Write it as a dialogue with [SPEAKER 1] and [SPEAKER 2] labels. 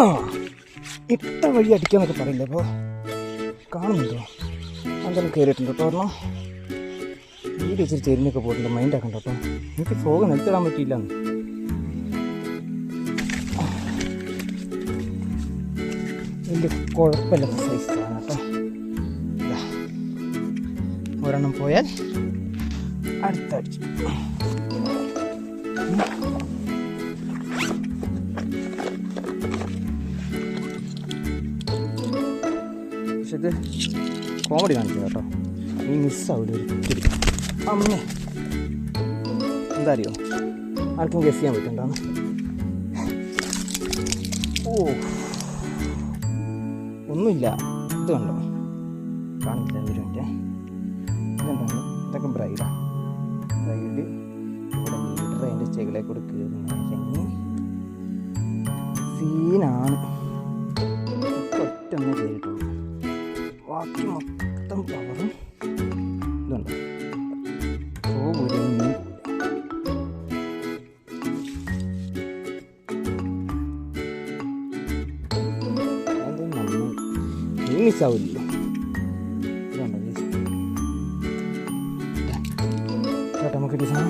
[SPEAKER 1] ആ ഇട്ട വഴി അടിക്കാന്നൊക്കെ പറയില്ല അപ്പോൾ കാണുന്നുണ്ടോ? അങ്ങനെ കയറിയിട്ടുണ്ട് കേട്ടോ. ഒരെണ്ണം വീട് ഇച്ചിരി ചെരിഞ്ഞൊക്കെ പോയിട്ടുണ്ട്. മൈൻഡ് ആക്കണ്ട കേട്ടോ. എനിക്ക് ഫോഗ് നിലത്തിടാൻ പറ്റിയില്ല വലിയ കുഴപ്പമില്ല സൈസ് കേട്ടോ. ഒരെണ്ണം പോയാൽ അടുത്ത ഇത് കോമഡി കാണിച്ചു കേട്ടോ. നീ മിസ്സാവില്ല ഒരിക്കലും അമ്മേ. എന്താ ആർക്കും ഗസ് ചെയ്യാൻ പറ്റുന്നുണ്ടോ ഓ. ഒന്നുമില്ല. ഇത് കണ്ടോ? കാണില്ല ഒരു മിനിറ്റ്. ഇതെന്താണ്? ഇതൊക്കെ ബ്രൈഡാണ് ബ്രൈഡ് ഇവിടെ ലീഡർ അതിന്റെ ചെകിലെ കൊടുക്കുക സീനാണ് ഇപ്പൊ ഒറ്റ ഒന്ന് കയറിയിട്ടുള്ളൂ ബാക്കി മൊത്തം പവറും ഇതുണ്ട് പോകൂല നീ അത് നമ്മൾ നീ മിസ്സാവില്ലല്ലോ ഇതുണ്ടോ ചേട്ടാ നമുക്ക് ഡിസൈൻ